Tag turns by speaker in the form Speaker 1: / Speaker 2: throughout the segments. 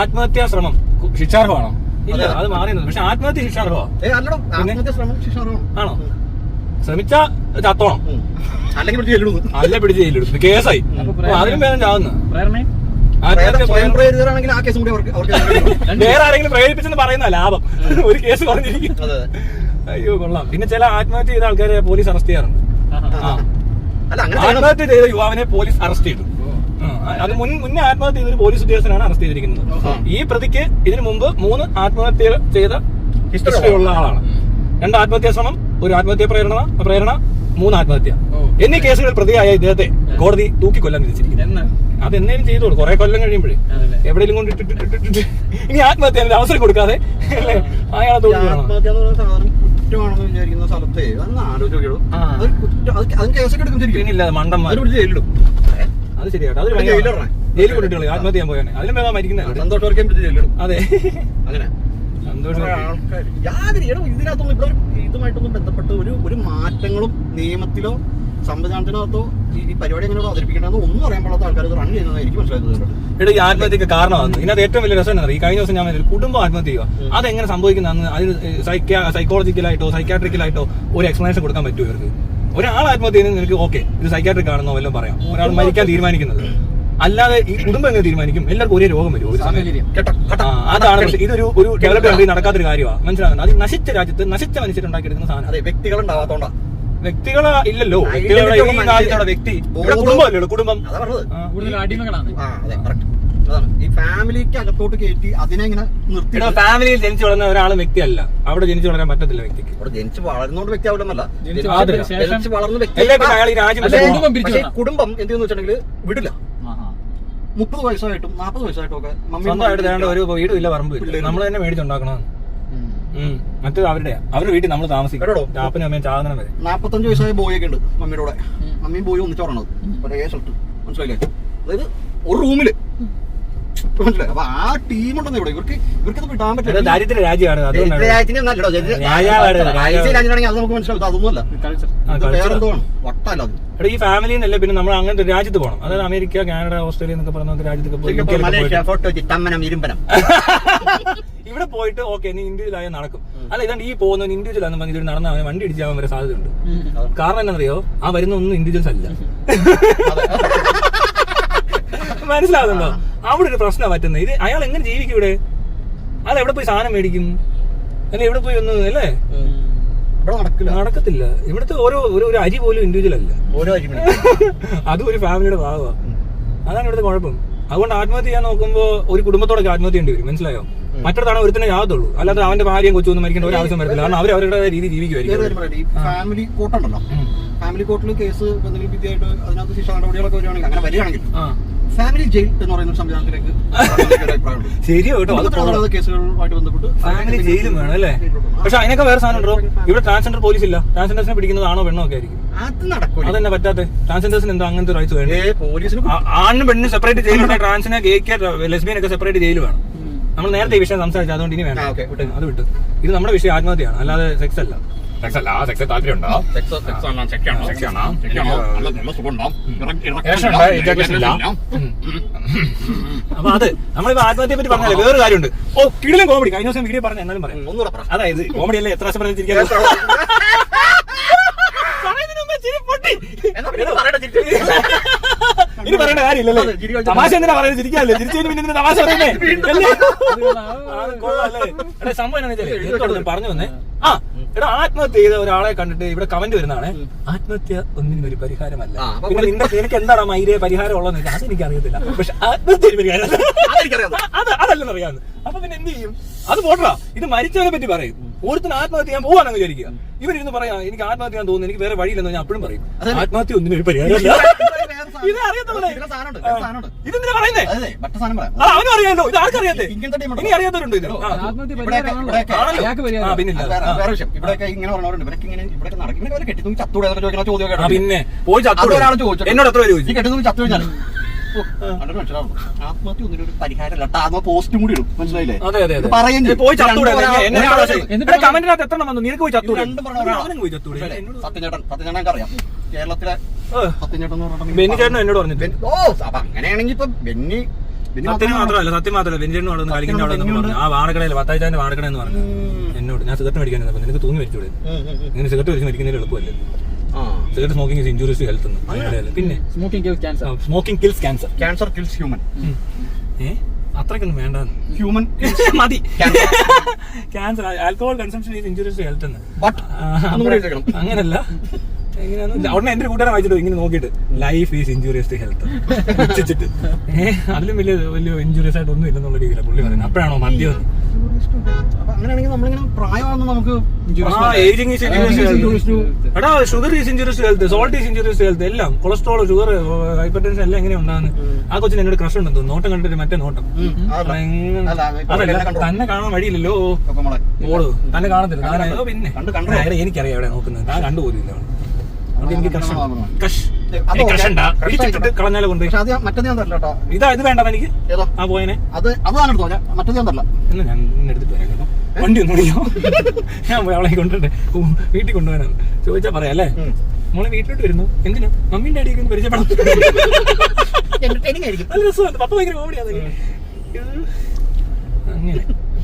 Speaker 1: ആത്മഹത്യാ ശ്രമം ശിക്ഷാർഹമാണോ? ഇല്ല. അത് മാറിയത് പക്ഷെ ആത്മഹത്യ ശിക്ഷാർഹമാണോ
Speaker 2: ഏ അല്ലടോ ആത്മഹത്യ ശ്രമം ശിക്ഷാർഹമാണ്.
Speaker 1: ആണോ? ശ്രമിച്ച ചത്തോണം.
Speaker 2: അല്ലെങ്കിൽ
Speaker 1: അല്ല പിടിച്ച് ജയിലിടും. കേസായി. അതിനും വേദന ചാവുന്നു. വേറെ ആരെങ്കിലും പ്രേരിപ്പിച്ചെന്ന് പറയുന്ന ലാഭം. ഒരു കേസ് പറഞ്ഞിരിക്കും
Speaker 2: അതെ.
Speaker 1: അയ്യോ കൊള്ളാം. പിന്നെ ചില ആത്മഹത്യ ചെയ്ത ആൾക്കാരെ പോലീസ് അറസ്റ്റ് ചെയ്യാറുണ്ട്.
Speaker 2: അല്ല അങ്ങനെ
Speaker 1: ആത്മഹത്യ ചെയ്ത യുവാവിനെ പോലീസ് അറസ്റ്റ് ചെയ്തു. അത് മുൻ മുന്നേ ആത്മഹത്യ ചെയ്ത ഒരു പോലീസ് ഉദ്യോഗസ്ഥനാണ് അറസ്റ്റ് ചെയ്തിരിക്കുന്നത്. ഈ പ്രതിക്ക് ഇതിനു മുമ്പ് മൂന്ന് ആത്മഹത്യ ചെയ്ത ഹിസ്റ്ററി ഉള്ള ആളാണ്. രണ്ട് ആത്മഹത്യാ ശ്രമം ഒരു ആത്മഹത്യ പ്രേരണ പ്രേരണ മൂന്ന് ആത്മഹത്യ. എന്നീ കേസുകൾ പ്രതിയായ ഇദ്ദേഹത്തെ കോടതി തൂക്കി കൊല്ലാൻ
Speaker 3: വിധിച്ചിരിക്കുന്നു
Speaker 1: അത് എന്തേലും ചെയ്തോളൂ. കുറെ കൊല്ലം കഴിയുമ്പോഴേ. എവിടെയെങ്കിലും കൊണ്ട് ഇട്ടിട്ട് ഇട്ടിട്ട് ഇട്ടിട്ട് ഇനി ആത്മഹത്യ അവസരം കൊടുക്കാതെ. അല്ലേ? അയാളെ
Speaker 2: ഈ
Speaker 1: തോന്നി
Speaker 2: ആത്മഹത്യ എന്ന് പറയുന്ന സാധനം കുറ്റമാണെന്ന് വിചാരിക്കുന്ന സ്ഥലത്തെ അതൊന്ന് ആലോചിച്ച് അത് കുറ്റം അത് അതിന് കേസൊക്കെ എടുക്കും ശരിക്കും.
Speaker 1: പിന്നില്ല മണ്ടന്മാർ
Speaker 2: ജയിലിടും
Speaker 1: അത് ശരിയാട്ടോ. അത്
Speaker 2: ഇവിടെ
Speaker 1: ഭയങ്കര-
Speaker 2: ജയിലിടണേ.
Speaker 1: ജയിലിൽ കൊണ്ടിട്ടുള്ളൂ ആത്മഹത്യ ചെയ്യാൻ പോയാണ്. അതിലും മരിക്കുന്നത്
Speaker 2: ജയിലിടും
Speaker 1: അതെ.
Speaker 2: അങ്ങനെ.
Speaker 1: സന്തോഷം
Speaker 2: യാതൊരു ഇതിനകത്തൊന്നും ഇവിടെ ഇതുമായിട്ടൊന്നും ബന്ധപ്പെട്ട് ഒരു ഒരു മാറ്റങ്ങളും നിയമത്തിലോ സംവിധാനത്തിനകത്തോ ഈ ഈ പരിപാടി എങ്ങനെ അവതരിപ്പിക്കേണ്ടതെന്ന് ഒന്നും അറിയാൻ പാടാത്ത ആൾക്കാർ റൺ ചെയ്യുന്നത് എനിക്ക്
Speaker 1: ഈ ആത്മഹത്യക്ക് കാരണമാണ് ഇതിനകത്ത് ഏറ്റവും വലിയ രസം എന്താ ഈ കഴിഞ്ഞ ദിവസം ഞാൻ കുടുംബം ആത്മഹത്യ ചെയ്യുക അതെങ്ങനെ സംഭവിക്കുന്നതെന്ന് അതിന് സൈക്കോളജിക്കലായിട്ടോ സൈക്കാട്രിക്കലായിട്ടോ ഒരു എക്സ്പ്ലനേഷൻ കൊടുക്കാൻ പറ്റുമോ ഇവർക്ക്? ഒരാൾ ആത്മഹത്യ ചെയ്യുന്നത് നിനക്ക് ഓക്കെ ഇത് സൈക്കാട്രിക് ആണെന്നോ വല്ലതും പറയാം. ഒരാൾ മരിക്കാൻ തീരുമാനിക്കുന്നത്. അല്ലാതെ ഈ കുടുംബം എങ്ങനെ തീരുമാനിക്കും? എല്ലാവർക്കും ഒരേ രോഗം വരും. ഒരു സമയം. അതാണ്. ഇതൊരു ഒരു ഡെവലപ്പ് കൺട്രി നടക്കാത്തൊരു കാര്യമാണ് മനസ്സിലാകുന്നത് അത് നശിച്ച രാജ്യത്ത് നശിച്ച മനുഷ്യരുണ്ടാക്കിയെടുക്കുന്ന സാധനം.
Speaker 2: അതെ വ്യക്തികൾ ഉണ്ടാവാത്തോണ്ടാ
Speaker 1: വ്യക്തികളെ ഇല്ലല്ലോ. വ്യക്തികളുടെ വ്യക്തി. കുടുംബം.
Speaker 2: അല്ലല്ലോ
Speaker 1: കുടുംബം.
Speaker 3: കൂടുതൽ അടിമകളാണ്.
Speaker 2: ഈ ഫാമിലിക്ക് അകത്തോട്ട് കയറ്റി അതിനെ ഇങ്ങനെ നിർത്തി
Speaker 1: ഫാമിലിയിൽ ജനിച്ചു വളർന്ന ഒരാൾ വ്യക്തിയല്ല. അവിടെ ജനിച്ചു വളരാൻ പറ്റത്തില്ല വ്യക്തിക്ക്.
Speaker 2: അവിടെ ജനിച്ചു വളർന്നുകൊണ്ട് വ്യക്തി ആവില്ലെന്നല്ല
Speaker 3: ജനിച്ച്
Speaker 2: വളർന്ന വ്യക്തി
Speaker 3: കുടുംബം
Speaker 2: എന്തെന്ന് വെച്ചിട്ടുണ്ടെങ്കിൽ വിടില്ല. മുപ്പത് വയസ്സായിട്ടും നാപ്പത് വയസ്സായിട്ടും ഒക്കെ
Speaker 1: സ്വന്തമായിട്ട് ഒരു വീടും ഇല്ല പറമ്പ് നമ്മൾ തന്നെ മേടിച്ചുണ്ടാക്കണം. മറ്റേത് അവരുടെ. അവരുടെ വീട്ടിൽ നമ്മൾ താമസിക്കും. ചാപ്പനും അമ്മയും ചാകുന്ന വരെ.
Speaker 2: നാപ്പത്തഞ്ച് വയസ്സായ ബോയ് ഒക്കെ ഉണ്ട് മമ്മിയുടെ കൂടെ. മമ്മിയും ബോയും ഒന്നിച്ചോറണത് ഒരേ സ്ഥലത്ത് മനസ്സിലായില്ലേ? അതായത് ഒരു റൂമിൽ മനസ്സിലായി അപ്പൊ ആ ടീം ഉണ്ടെന്ന് ഇവിടെ? ഇവർക്ക് വിടാൻ പറ്റില്ല.
Speaker 1: രാജ്യമാണ്.
Speaker 2: രാജ്യമാണെങ്കിൽ അത് നമുക്ക് മനസ്സിലാവും. അതൊന്നുമല്ല വേറെന്തോ ആണ് വട്ടല്ല അത്.
Speaker 1: എടാ ഈ ഫാമിലി പിന്നെ നമ്മൾ അങ്ങനത്തെ രാജ്യത്ത് പോകണം അതായത് അമേരിക്ക കാനഡ ഓസ്ട്രേലിയ എന്നൊക്കെ പറഞ്ഞ രാജ്യത്തൊക്കെ ഇവിടെ പോയിട്ട് ഓക്കെ നീ ഇൻഡിവിജ്വലായ നടക്കും. അല്ല ഇതാണ് ഈ പോകുന്ന ഇൻഡിവിജ്വൽ ആണെന്ന് പറഞ്ഞ് ഇതിൽ നടന്ന അവന് വണ്ടി ഇടിച്ചാവാൻ വരെ സാധ്യതയുണ്ട്. കാരണം എന്താണെന്നറിയോ? ആ വരുന്ന ഒന്നും ഇൻഡിവിജ്വൽസ് അല്ല. മനസ്സിലാകുന്നുണ്ടോ അവിടെ ഒരു പ്രശ്നം പറ്റുന്നത്. ഇത് അയാൾ എങ്ങനെ ജീവിക്കും ഇവിടെ? അയാൾ എവിടെ പോയി സാധനം മേടിക്കും? അല്ല എവിടെ പോയി ഒന്ന് അല്ലേ? നടക്കത്തില്ല. ഇവിടുത്തെ ഓരോ ഒരു അരി പോലും ഇൻഡിവിജ്വൽ അല്ല.
Speaker 2: ഓരോ അരി
Speaker 1: അതും ഒരു ഫാമിലിയുടെ ഭാഗമാണ് അതാണ് ഇവിടുത്തെ കുഴപ്പം. അതുകൊണ്ട് ആത്മഹത്യ ചെയ്യാൻ നോക്കുമ്പോ ഒരു കുടുംബത്തോടൊക്കെ ആത്മഹത്യ ചെയ്യേണ്ടി വരും. മനസ്സിലായോ? മറ്റൊരാണ് ഒരുത്തന്നെ യാതൊള്ളൂ അല്ലാതെ അവന്റെ ഭാര്യയും കൊച്ചൊന്നും മരിക്കേണ്ട ഒരു ആവശ്യം വരത്തില്ല. കാരണം അവർ അവരുടെ രീതി ജീവിക്കുമായിരിക്കും.
Speaker 2: ഫാമിലി കോട്ടുണ്ടല്ലോ ഫാമിലി കോർട്ടിൽ കേസ് എന്തെങ്കിലും വിദ്യയായിട്ട് അതിനകത്ത് ശിക്ഷ നടപടികളൊക്കെ വരികയാണെങ്കിൽ അങ്ങനെ വരികയാണെങ്കിൽ ഫാമിലി ജയിൽ എന്ന് പറയുന്ന സംവിധാനത്തിലേക്ക്
Speaker 1: ശരിയോ കേട്ടോ
Speaker 2: കേസുകളുമായിട്ട് ബന്ധപ്പെട്ട്
Speaker 1: ഫാമിലി ജയിലും വേണം അല്ലേ? പക്ഷെ അതിനൊക്കെ വേറെ സാധനം ഉണ്ടോ? ഇവിടെ ട്രാൻസ്ജെൻഡർ പോലീസ് ഇല്ല. ട്രാൻസ്ജെൻഡേഴ്സിനെ പിടിക്കുന്നത് ആണോ പെണ്ണോ ഒക്കെ ആയിരിക്കും.
Speaker 2: അത്
Speaker 1: അതന്നെ പറ്റാത്ത? ട്രാൻസ്ജെൻഡേഴ്സിന് എന്താ അങ്ങനത്തെ റൈറ്റ്സ് ആ- ആണിനും പെണ്ണിനും സെപ്പറേറ്റ് ജയിലുണ്ട് ട്രാൻസിനെ ഗേക്ക് ലെസ്ബിയൻ ഒക്കെ സെപ്പറേറ്റ് ജയിൽ വേണം. നമ്മൾ നേരത്തെ ഈ വിഷയം സംസാരിച്ചു അതുകൊണ്ട് ഇനി വേണം. അത് വിട്ടു. ഇത് നമ്മുടെ വിഷയം ആത്മഹത്യയാണ്. അല്ലാതെ സെക്സ് അല്ല. സെക്സ് അല്ല സെക്സ് താല്പര്യമുണ്ടോ അപ്പൊ അത് നമ്മളിപ്പോ ആത്മഹത്യയെ പറ്റി പറഞ്ഞാലേ വേറൊരു കാര്യമുണ്ട്. ഓ കിടിലും കോമഡി കഴിഞ്ഞ ദിവസം വീഡിയോ പറഞ്ഞ എന്നാലും പറയാം. അതായത് കോമഡി അല്ലേ എത്ര വർഷം പറഞ്ഞ് ചിരിക്കാൻ പറയുന്നതിന് മുമ്പേ ചിരി പൊട്ടി.
Speaker 2: എന്നാ ഇത് പറയണ്ട, ചിരിച്ച്.
Speaker 1: ഇനി പറയേണ്ട കാര്യമില്ലല്ലേ? തമാശ എന്തിനാ പറയുന്നത്? ചിരിക്കാല്ലേ ചിരിച്ചു കഴിഞ്ഞ് പിന്നെ തമാശ പറയുന്നേ? അല്ലേ? ആ? സംഭവം പറഞ്ഞു വന്നേ. ആ എടാ ആത്മഹത്യ ചെയ്ത ഒരാളെ കണ്ടിട്ട് ഇവിടെ കമന്റ് വരുന്നതാണ്. ആത്മഹത്യ ഒന്നിനും ഒരു പരിഹാരമല്ല.
Speaker 2: എനിക്ക് അപ്പൊ
Speaker 1: പിന്നെ നിന്റെ നിനക്ക് എന്താണ് മൈരേ പരിഹാരം ഉള്ളതെന്ന് അതെനിക്ക് അറിയത്തില്ല പക്ഷെ ആത്മഹത്യ ഒരു പരിഹാരം
Speaker 2: അതെനിക്കറിയാം.
Speaker 1: അത് അതല്ലെന്ന് അപ്പൊ പിന്നെ എന്ത് ചെയ്യും? അത് പോട്ടാ ഇത് മരിച്ചവനെ പറ്റി പറയും. ഒരുത്തിന് ആത്മഹത്യ ഞാൻ പോവാണെന്ന് വിചാരിക്കുക. ഇവരിന്ന് പറയാം എനിക്ക് ആത്മഹത്യ തോന്നുന്നു. എനിക്ക് വേറെ വഴിയില്ലെന്ന് ഞാൻ അപ്പോഴും പറയും. ആത്മഹത്യ ഒന്നിനും ഒരു പരിഹാരമല്ല. ഇത് അറിയത്തുള്ളേ. ഇതെന്തിനാ പറയുന്നേ? അവനും അറിയാലോ. ഇത് ആർക്കറിയാത്തെ. ഇനി അറിയാത്തവരുണ്ട് ഇത്? പിന്നെ. പോയി ചത്തു
Speaker 2: ചോദിച്ചു
Speaker 1: എന്നോട് എത്ര പേര്
Speaker 2: ഈ
Speaker 1: ചോദിച്ചു
Speaker 2: കെട്ടി തൂക്കി ചത്തു കഴിഞ്ഞാൽ ആത്മഹത്യ ഒന്നിനും ഒരു പരിഹാരമല്ല ട്ടാ, ആത്മ പോസ്റ്റും കൂടി ഇടും മനസ്സിലായില്ലേ?
Speaker 1: അതെ അതെ അതെ പോയി ചത്തൂടെ.
Speaker 3: എന്നിട്ട്
Speaker 1: കമന്റിനകത്ത് എത്ര വന്നു? നിനക്ക് പോയി ചത്തൂടെ
Speaker 2: രണ്ട് പറഞ്ഞ.
Speaker 1: പോയി ചത്തൂടെ
Speaker 2: മനസ്സിലായില്ലേ?
Speaker 1: എന്നോട്
Speaker 2: സത്യചേട്ടൻ സത്യചേട്ടൻ അറിയാം. കേരളത്തിലെ സത്യചേട്ടൻ
Speaker 1: ബെന്നി എന്നോട്
Speaker 2: ഓ അപ്പൊ അങ്ങനെയാണെങ്കിൽ ഇപ്പൊ ബെന്നി ബിനി
Speaker 1: സത്യം
Speaker 2: മാത്രമല്ല.
Speaker 1: മാത്രമല്ല സത്യം മാത്രമല്ല. വെഞ്ചേട്ടനും അവിടെ നിന്ന് കളിക്കുന്ന അവിടെ പറഞ്ഞു ആ വാടകടയിൽ പത്താഴ്ചന്റെ വാടകട എന്ന് പറഞ്ഞു എന്നോട്. ഞാൻ സിഗരറ്റ് മേടിക്കാൻ നിനക്ക് തൂങ്ങി മരിച്ചൂടെ. ഇങ്ങനെ സിഗരറ്റ് വലിച്ച് മരിക്കുന്നതിൽ എളുപ്പമല്ലേ? Cigarette smoking is injuries to health എന്ന്. പിന്നെ?
Speaker 3: Smoking kills cancer
Speaker 1: smoking kills cancer
Speaker 2: cancer kills human
Speaker 1: ഏഹ് അത്രയ്ക്കൊന്നും വേണ്ട
Speaker 2: ഹ്യൂമൻ
Speaker 1: മതി. Cancer alcohol consumption is injuries to health എന്ന്. അങ്ങനല്ല. എങ്ങനെയാന്ന്? ഉടനെ എന്റെ കൂട്ടുകാരെ വായിച്ചിട്ട് ഇങ്ങനെ നോക്കിയിട്ട് life is injurious to health വെച്ചിട്ട് ഏഹ് അതിലും വലിയ വലിയ ഇഞ്ചുറിയസ് ആയിട്ട് ഒന്നും ഇല്ലെന്നുള്ള രീതിയിലാണ് പുള്ളി പറയുന്നത്. അപ്പോഴാണോ മദ്യം
Speaker 2: അങ്ങനെയാണെങ്കിൽ നമ്മളിങ്ങനെ പ്രായമാകുന്ന നമുക്ക്
Speaker 1: ഏജിങ് ഈസ് ഇഞ്ചുറിയസ് ടു എടാ sugar is injurious to health salt is injurious health എല്ലാം കൊളസ്ട്രോൾ ഷുഗർ ഹൈപ്പർ ടെൻഷൻ എല്ലാം എങ്ങനെ ഉണ്ടാകുന്നത് ആ കൊച്ചിന് എന്നോട് ക്രഷ് ഉണ്ടെന്ന് നോട്ടം കണ്ടിട്ട് മറ്റേ നോട്ടം.
Speaker 2: അതല്ല.
Speaker 1: തന്നെ കാണാൻ വഴിയില്ലല്ലോ. ഓട് തന്നെ കാണത്തില്ല. പിന്നെ. എനിക്കറിയാം എവിടെ നോക്കുന്നത്. ഞാൻ കണ്ടുപോലില്ല അതുകൊണ്ട് എനിക്ക് കഷ്. കഷ് കളഞ്ഞാലോ കൊണ്ട്
Speaker 2: പക്ഷെ അത് ഞാൻ- മറ്റേത് ഞാൻ തരില്ല കേട്ടോ
Speaker 1: ഇതാ ഇത് വേണ്ട എനിക്ക്.
Speaker 2: ഏതോ?
Speaker 1: ആ പോയനെ.
Speaker 2: അത് അത് ഞാൻ എടുത്തോ ഞാൻ മറ്റേത് ഞാൻ തരില്ല
Speaker 1: എന്ന് ഞാൻ ഇന്ന് എടുത്തിട്ട് വരാം കേട്ടോ. വണ്ടി ഒന്നും വിളിക്കോ ഞാൻ പോയി അവളെ കൊണ്ടുവരട്ടെ. വീട്ടിൽ കൊണ്ടുപോകാനാണ് ചോദിച്ചാ പറയാം അല്ലേ. മോളെ വീട്ടിലോട്ട് വരുന്നു. എന്തിനാ? മമ്മിയും ഡാഡിയൊക്കെ ഒന്ന് പരിചയപ്പെടാം. നല്ല രസമാണ് പപ്പ ഭയങ്കര കോമഡി അങ്ങനെ.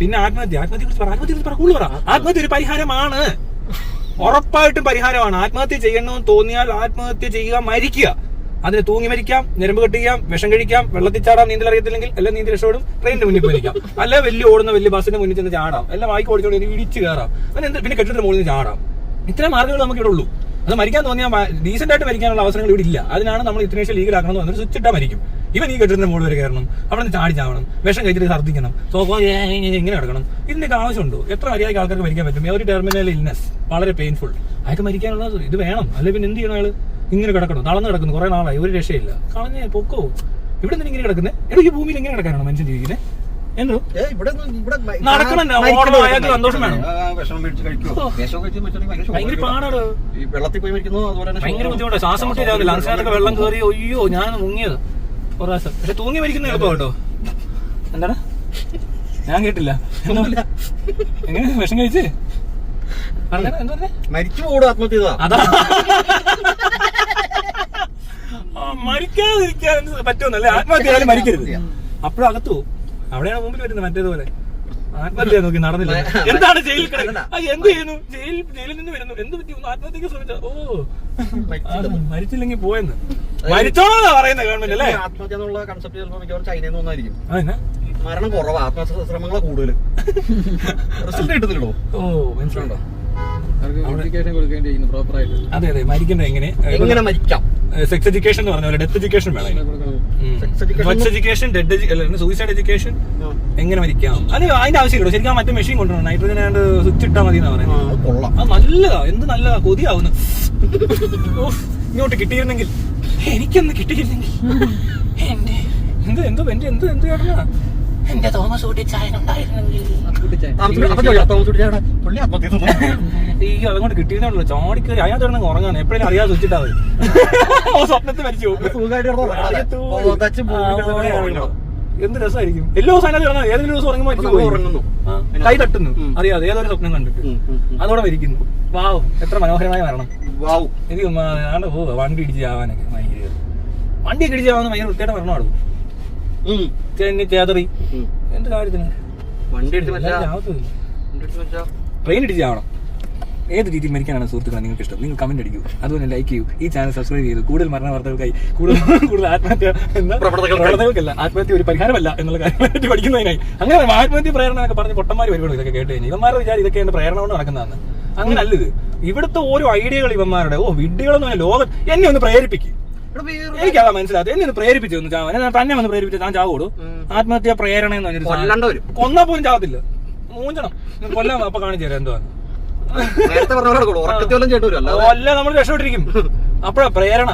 Speaker 1: പിന്നെ ആത്മഹത്യ. ആത്മഹത്യ കുറിച്ച് പറ. ആത്മഹത്യ കുറിച്ച് പറ. കൂടുതൽ പറ. ആത്മഹത്യ ഒരു പരിഹാരമാണ്. ഉറപ്പായിട്ടും പരിഹാരമാണ്. ആത്മഹത്യ ചെയ്യണമെന്ന് തോന്നിയാൽ ആത്മഹത്യ ചെയ്യുക മരിക്കുക. അതിന് തൂങ്ങി മരിക്കാം ഞരമ്പ് കെട്ടിക്കാം വിഷം കഴിക്കാം വെള്ളത്തിൽ ചാടാം നീന്തൽ അറിയത്തില്ലെങ്കിൽ എല്ലാം നീന്തൽ രക്ഷപ്പെടും ട്രെയിനിന്റെ മുന്നിൽ പോയിരിക്കാം അല്ല വലിയ ഓടുന്ന വലിയ ബസ്സിന്റെ മുന്നിൽ ചെന്ന് ചാടാം. എല്ലാം വായിക്ക് ഓടിച്ചോടി ഇടിച്ച് കയറാം. അങ്ങനെ എന്ത് പിന്നെ കെട്ടിടത്തിന് മുകളിൽ ചാടാം. ഇത്രയും മാർഗങ്ങൾ നമുക്ക് ഇവിടെ ഉള്ളൂ. അത് മരിക്കാൻ തോന്നിയാൽ ഡീസെന്റ് ആയിട്ട് മരിക്കാനുള്ള അവസരങ്ങൾ ഇവിടെ ഇല്ല. അതിനാണ് നമ്മൾ ഇത്രയും ലീഗലാക്കണം എന്ന് പറഞ്ഞാൽ സ്വിച്ച് മരിക്കും. ഇവൻ ഈ കെട്ടിടത്തിന്റെ മുകളിൽ വരെ കയറണം. അവിടെ നിന്ന് ചാടി ചാവണം. വിഷം കഴിച്ചിട്ട് ഛർദ്ദിക്കണം. സോഫോ ഇങ്ങനെ കിടക്കണം ഇതിന്റെയൊക്കെ ആവശ്യമുണ്ടോ? എത്ര മര്യാദയ്ക്ക് ആൾക്കാർക്ക് മരിക്കാൻ പറ്റും? ഒരു ടെർമിനൽ ഇൽനെസ് വളരെ പെയിൻഫുൾ അയാൾക്ക് മരിക്കാനുള്ള ഇത് വേണം. അല്ലെ പിന്നെ എന്ത് ചെയ്യണം അയാൾ ഇങ്ങനെ കിടക്കണം. തളർന്ന് കിടക്കുന്നു. കുറെ നാളായി. ഒരു രക്ഷയില്ല. കളഞ്ഞേ പൊക്കോ? ഇവിടെ നിന്ന് ഇങ്ങനെ കിടക്കുന്നത് എടോ ഈ ഭൂമിയിൽ ഇങ്ങനെ കിടക്കാനാണ് മനുഷ്യൻ ജീവിക്കുന്നത് എന്തോ? നടക്കണം, അയാൾക്ക് സന്തോഷം വേണം.
Speaker 2: ഭയങ്കര
Speaker 1: പാടാണ്. ബുദ്ധിമുട്ടാണ്. ശ്വാസം മുട്ടിയില്ല ലങ്സിനകത്തൊക്കെ വെള്ളം കയറി അയ്യോ ഞാൻ മുങ്ങിയത്. ഒരു പ്രാവശ്യം. പക്ഷെ തൂങ്ങി മരിക്കുന്ന എളുപ്പം കേട്ടോ എന്താണ്? ഞാൻ കേട്ടില്ല. എന്താ? എങ്ങനെ? വിഷം കഴിച്ച്?
Speaker 2: മരിച്ചു പോടും ആത്മഹത്യ ചെയ്തതാ.
Speaker 1: അതാ. ആ, മരിക്കാതിരിക്കാൻ പറ്റുമെന്നല്ലേ? ആത്മഹത്യ മരിക്കരുത്. അപ്പോഴും അകത്തു പോകും. അവിടെയാണ് മുമ്പിൽ വരുന്നത് മറ്റേതുപോലെ. ആത്മഹത്യ നോക്കി നടന്നില്ല. എന്താണ് ജയിലിൽ എന്ത് ചെയ്യുന്നു? ജയിൽ ജയിലിൽ നിന്ന് വരുന്നു. എന്ത് പറ്റി? ഒന്ന് ആത്മഹത്യക്ക് ശ്രമിച്ച? ഓ. മരിച്ചില്ലെങ്കിൽ പോയെന്ന്. മരിച്ചോളാ പറയുന്നത് ഗവൺമെന്റ് അല്ലേ?
Speaker 2: ആത്മഹത്യ എന്നുള്ള കൺസെപ്റ്റ് ചിലപ്പോൾ മിക്കവാറും ചൈനയിൽ നിന്ന് വന്നായിരിക്കും. മരണം കുറവാ. ആത്മശ്രമങ്ങളെ കൂടുതൽ റിസൾട്ട് കിട്ടുന്നില്ലല്ലോ
Speaker 1: ഓ മനസ്സിലുണ്ടോ അതെ അതെ മരിക്കണ്ട എങ്ങനെ?
Speaker 2: എങ്ങനെ മരിക്കാം?
Speaker 1: സെക്സ് എഡ്യൂക്കേഷൻ എന്ന് പറഞ്ഞ പോലെ ഡെത്ത് എഡ്യൂക്കേഷൻ വേണം sex education dead suicide education എങ്ങനെ മരിക്കാം? അത് അതിന്റെ ആവശ്യമില്ല ശരിക്കും ആ മറ്റേ മെഷീൻ കൊണ്ടുവരണം. നൈട്രജൻ ആണ്ട് സ്വിച്ച് ഇട്ടാൽ മതി എന്നാ പറയുന്നത്
Speaker 2: അത്
Speaker 1: നല്ലതാ. എന്ത് നല്ലതാ കൊതിയാവുന്നു. ഇങ്ങോട്ട് കിട്ടിയിരുന്നെങ്കിൽ. എനിക്കൊന്ന് കിട്ടിയിരുന്നെങ്കിൽ. എന്റെ എന്ത് എന്തോ എന്റെ എന്ത് എന്ത് കേട്ടനാ എന്റെ തോമസ് കുട്ടിച്ചായനുണ്ടായിരുന്നെങ്കിൽ കിട്ടിയിരുന്നുള്ളൂ ചോടിക്കറി അയാൾ ഉറങ്ങാൻ എപ്പോഴും അറിയാതെ വെച്ചിട്ടാ സ്വപ്നത്തിൽ മരിച്ചു. എന്ത് രസമായിരിക്കും? എല്ലാ ദിവസം അതിനകത്ത് കിടന്നാൽ ഏതെങ്കിലും ദിവസം ഉറങ്ങുമ്പോൾ.
Speaker 2: ഉറങ്ങുന്നു.
Speaker 1: കൈ തട്ടുന്നു. അറിയാതെ ഏതൊരു സ്വപ്നം കണ്ടിട്ട്. അതോടെ മരിക്കുന്നു. വാവ്. എത്ര മനോഹരമായ മരണം.
Speaker 2: വാവ്.
Speaker 1: എനിക്ക് ആണ്ട് വണ്ടി ഇടിച്ച് ചാവാനൊക്കെ. ഭയങ്കര വണ്ടി ഇടിച്ച് ചാവാന്ന് ഭയങ്കര വൃത്തിയുടെ മരണമാണ്
Speaker 2: ഉം,
Speaker 1: ചെന്നി ചേതറി
Speaker 2: ഉം.
Speaker 1: എന്ത് കാര്യത്തിന്?
Speaker 2: വണ്ടി
Speaker 1: ട്രെയിൻ ഇടിച്ച് ചാവണം. ഏത് രീതിയിൽ മരിക്കാനാണ് സുഹൃത്തുക്കളെ നിങ്ങൾക്ക് ഇഷ്ടം? നിങ്ങൾ കമന്റ് അടിക്കൂ. അതുപോലെ ലൈക്ക് ചെയ്യൂ. ഈ ചാനൽ സബ്സ്ക്രൈബ് ചെയ്തു കൂടുതൽ മരണ വാർത്തകൾക്കായി കൂടുതൽ കൂടുതൽ ആത്മഹത്യ എന്ന. പ്രവർത്തകർക്കല്ല ആത്മഹത്യ ഒരു പരിഹാരമല്ല എന്നുള്ള കാര്യങ്ങളെ പഠിക്കുന്നതിനായി. അങ്ങനെ ആത്മഹത്യ പ്രേരണ എന്നൊക്കെ പറഞ്ഞ് പൊട്ടന്മാർ വരുവാണ് ഇതൊക്കെ കേട്ട് കഴിഞ്ഞാൽ. ഇവന്മാരുടെ വിചാരം ഇതൊക്കെ എന്റെ പ്രേരണ കൊണ്ട് നടക്കുന്നതാണ്. അങ്ങനെ അല്ല ഇവിടുത്തെ ഓരോ ഐഡിയകൾ ഇവന്മാരുടെ. ഓ വിഡ്ഢികളൊന്നും പറഞ്ഞാൽ ലോകം. എന്നെ ഒന്ന് പ്രേരിപ്പിക്കും. എനിക്കതാ മനസ്സിലായത് എന്നെ പ്രേരിപ്പിച്ചു ഒന്ന് ചാവാൻ. ഞാൻ തന്നെ വന്ന് പ്രേരിപ്പിച്ചു താൻ ചാവോടു. ആത്മഹത്യ പ്രേരണ എന്ന് പറഞ്ഞൊരു കൊന്ന പോലും ചാവത്തില്ല. മൂഞ്ചണം. കൊല്ലം അപ്പൊ കാണിച്ചു തരാം എന്തുവാ. കൊല്ല നമ്മൾ രക്ഷപ്പെട്ടിരിക്കും. അപ്പഴാ പ്രേരണ.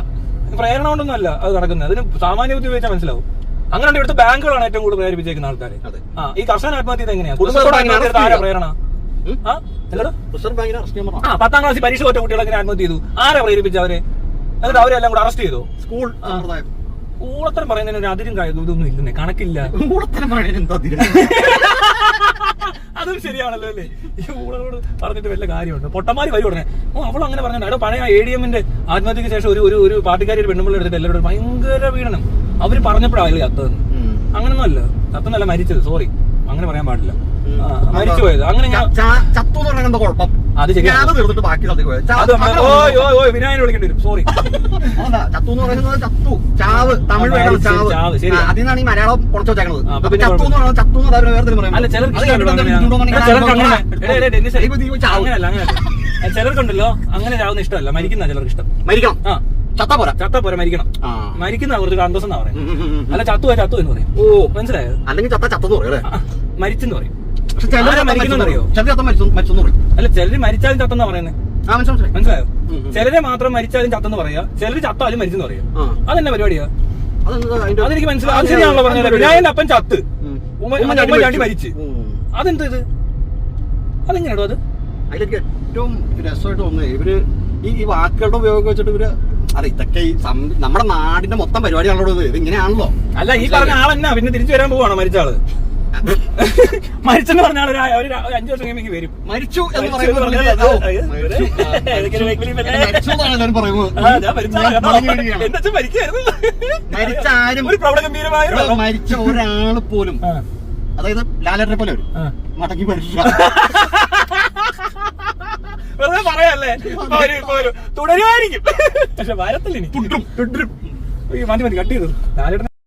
Speaker 1: പ്രേരണ കൊണ്ടൊന്നും അല്ല അത് നടക്കുന്നത്. അതിന് സാമാന്യ ബുദ്ധി ഉപയോഗിച്ചാൽ മനസ്സിലാവും. അങ്ങനെ ഇവിടുത്തെ ബാങ്കുകളാണ് ഏറ്റവും കൂടുതൽ പ്രേരിപ്പിച്ചേക്കുന്ന ആൾക്കാർ ഈ കർഷകൻ ആത്മഹത്യ
Speaker 2: എങ്ങനെയാണ്
Speaker 1: കുടുംബത്തോട് ആരാ. പ്രേരണ. പത്താം ക്ലാസ് പരീക്ഷ തോറ്റ കുട്ടികൾ എങ്ങനെ ആത്മഹത്യ ചെയ്തു. ആരാ പ്രേരിപ്പിച്ച അവരെ? എന്നിട്ട് അവരെല്ലാം കൂടെ അറസ്റ്റ് ചെയ്തു.
Speaker 2: സ്കൂൾ സമ്പ്രദായം.
Speaker 1: ഊളത്തരം പറയുന്നതിന് ഒരു അതിരും കാര്യം ഇതൊന്നും ഇല്ലെന്നേ കണക്കില്ല.
Speaker 2: കൂടത്തരം പറയുന്നതിന് എന്താ അതിര്?
Speaker 1: അതും ശരിയാണല്ലോ അല്ലേ? ഈ ഊളകളോട് പറഞ്ഞിട്ട് വല്ല കാര്യമുണ്ട്? പൊട്ടന്മാര് വരും ഉടനെ. ഓ അവൾ അങ്ങനെ പറഞ്ഞു അവിടെ പഴയ എ ഡി എമ്മിന്റെ ആത്മഹത്യക്ക് ശേഷം ഒരു ഒരു ഒരു പാർട്ടിക്കാരി ഒരു പെണ്ണുമ്പിള്ള എടുത്തിട്ട് എല്ലാവരും ഭയങ്കര വീണനം അവർ പറഞ്ഞപ്പോഴാണ് അതിൽ കത്തതെന്ന്
Speaker 2: ഉം.
Speaker 1: അങ്ങനൊന്നും അല്ല ചത്തെന്നല്ല മരിച്ചത്. സോറി അങ്ങനെ പറയാൻ പാടില്ല.
Speaker 2: ഉം.
Speaker 1: മരിച്ചു പോയത്. അങ്ങനെ ഞാൻ
Speaker 2: ചത്തു എന്ന് കുഴപ്പം?
Speaker 1: അത് ശരിയാണ്.
Speaker 2: ബാക്കി
Speaker 1: വിനായനെ വിളിക്കേണ്ടി വരും. സോറി
Speaker 2: ചത്തു എന്ന് പറയുന്നത് ചത്തു. ചാവ്. തമിഴ് ചാവ്. നിന്നാണ് ഈ മലയാളം പുറത്തു ചത്തു എന്ന് പറയുന്നത് ചത്തു എന്ന് വേറെ
Speaker 1: ചിലർക്കുണ്ടല്ലോ അങ്ങനെ ചാവുന്ന ഇഷ്ടമല്ല. മരിക്കുന്ന ചിലർക്ക് ഇഷ്ടം.
Speaker 2: മരിക്കണം.
Speaker 1: ആ
Speaker 2: ചത്താ പോരാ.
Speaker 1: ചത്ത പോരെ മരിക്കണം. മരിക്കുന്ന കുറച്ച് അന്തസ് എന്നാ പറയുന്നത്. അല്ല ചത്തു ചത്തു എന്ന് പറയും.
Speaker 2: ഓ.
Speaker 1: മനസ്സിലായോ?
Speaker 2: അല്ലെങ്കിൽ ചത്ത ചത്തെന്ന് പറയും
Speaker 1: മരിച്ചെന്ന് പറയും.
Speaker 2: ചത്ത ചത്ത
Speaker 1: അല്ല ചിലര് മരിച്ചാലും ചത്തെന്നാ പറയുന്നത്
Speaker 2: മനസ്സിലായി.
Speaker 1: ചിലരെ മാത്രം മരിച്ചാലും ചത്തെന്ന് പറയാ. ചിലര് ചത്താലും മരിച്ചെന്ന് പറയാ. അതെന്നെ പരിപാടിയാ? അതെനിക്ക് മനസ്സിലായി. അത് ശരിയാണല്ലോ പറഞ്ഞത്. വിനായന്റെ അപ്പൻ ചത്ത്.
Speaker 2: ഉമ്മൻചാണ്ടി മരിച്ചു.
Speaker 1: അതെന്ത് ഇത്? അതെങ്ങനെയാണോ അത്?
Speaker 2: അതിലേക്ക് ഏറ്റവും രസമായിട്ട് തോന്നുന്നത് ഇവർ ഈ വാക്കുകളുടെ ഉപയോഗം വെച്ചിട്ട് ഇവർ അതെ ഇതൊക്കെ ഈ സം- നമ്മുടെ നാടിന്റെ മൊത്തം പരിപാടിയാണല്ലോ ഇത്. ഇത് ഇങ്ങനെയാണല്ലോ
Speaker 1: അല്ല ഈ പറഞ്ഞ ആളെന്നാ? പിന്നെ തിരിച്ചു വരാൻ പോവാണോ മരിച്ച ആൾ മരിച്ചെന്ന് പറഞ്ഞ ഒരു ഒരു അഞ്ചു വർഷം കഴിയുമ്പോൾ വരും.
Speaker 2: മരിച്ചു എന്ന്
Speaker 1: മരിച്ചു എന്ന്
Speaker 2: പറയുന്നത്
Speaker 1: പറഞ്ഞാൽ അത്?
Speaker 2: മരിച്ചു. എന്നാണ് എല്ലാവരും പറയുന്നത്.
Speaker 1: ആ, ഞാൻ മരിച്ച ആളാ കേട്ടോ.
Speaker 2: മടങ്ങി വരികയാണ്.
Speaker 1: എന്റെ അച്ഛൻ മരിക്കായിരുന്നു.
Speaker 2: മരിച്ച ആരും
Speaker 1: ഒരു പ്രൗഢ ഗംഭീരമായ ഒരു
Speaker 2: ഇവിടെ മരിച്ച ഒരാൾ പോലും
Speaker 1: ആ,
Speaker 2: അതായത് ലാലേട്ടനെ പോലെ വരും.
Speaker 1: ആ.
Speaker 2: മടങ്ങി മരിച്ച.
Speaker 1: വെറുതെ പറയല്ലേ? തുടരുമായിരിക്കും. പക്ഷെ വരത്തില്ല ഇനി. മതി മതി കട്ട് ചെയ്തു